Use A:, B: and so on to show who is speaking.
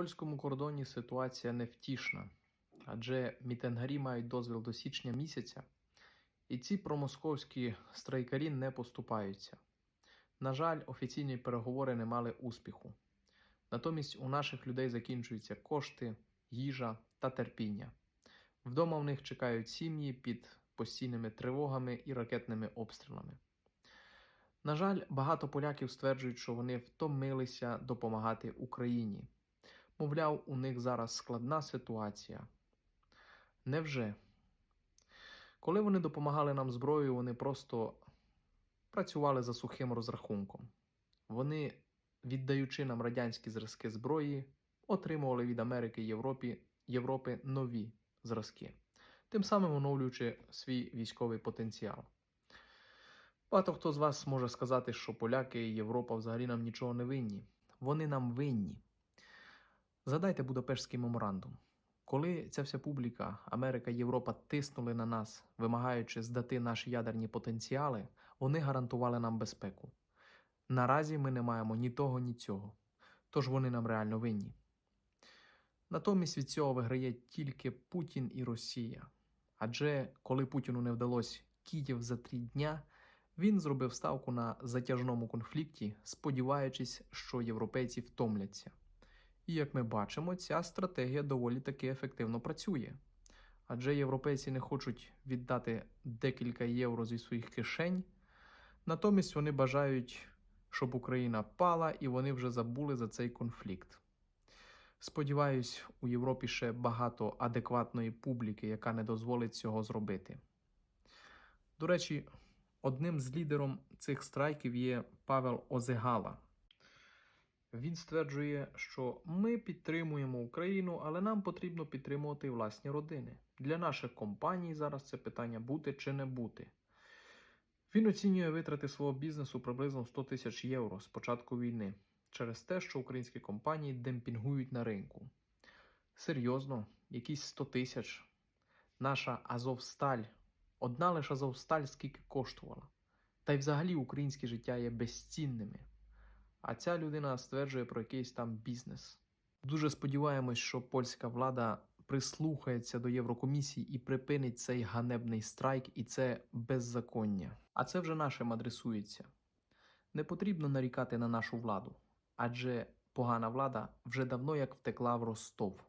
A: польському кордоні ситуація невтішна, адже мітингарі мають дозвіл до січня місяця, і ці промосковські страйкарі не поступаються. На жаль, офіційні переговори не мали успіху. Натомість у наших людей закінчуються кошти, їжа та терпіння. Вдома в них чекають сім'ї під постійними тривогами і ракетними обстрілами. На жаль, багато поляків стверджують, що вони втомилися допомагати Україні. Мовляв, у них зараз складна ситуація. Невже? Коли вони допомагали нам зброєю, вони просто працювали за сухим розрахунком. Вони, віддаючи нам радянські зразки зброї, отримували від Америки Європі, Європи нові зразки, тим самим оновлюючи свій військовий потенціал. Багато хто з вас може сказати, що поляки і Європа взагалі нам нічого не винні. Вони нам винні. Згадайте Будапештський меморандум. Коли ця вся публіка, Америка Європа тиснули на нас, вимагаючи здати наші ядерні потенціали, вони гарантували нам безпеку. Наразі ми не маємо ні того, ні цього. Тож вони нам реально винні. Натомість від цього виграє тільки Путін і Росія. Адже коли Путіну не вдалося Київ за три дня, він зробив ставку на затяжному конфлікті, сподіваючись, що європейці втомляться. І як ми бачимо, ця стратегія доволі таки ефективно працює. Адже європейці не хочуть віддати декілька євро зі своїх кишень, натомість вони бажають, щоб Україна пала, і вони вже забули за цей конфлікт. Сподіваюсь, у Європі ще багато адекватної публіки, яка не дозволить цього зробити. До речі, одним з лідером цих страйків є Павел Озегала. Він стверджує, що ми підтримуємо Україну, але нам потрібно підтримувати власні родини. Для наших компаній зараз це питання бути чи не бути. Він оцінює витрати свого бізнесу приблизно 100 тисяч євро з початку війни через те, що українські компанії демпінгують на ринку. Серйозно, якісь 100 тисяч. Наша Азовсталь, одна лише Азовсталь скільки коштувала. Та й взагалі українське життя є безцінними. А ця людина стверджує про якийсь там бізнес. Дуже сподіваємось, що польська влада прислухається до Єврокомісії і припинить цей ганебний страйк і це беззаконня. А це вже нашим адресується. Не потрібно нарікати на нашу владу, адже погана влада вже давно як втекла в Ростов.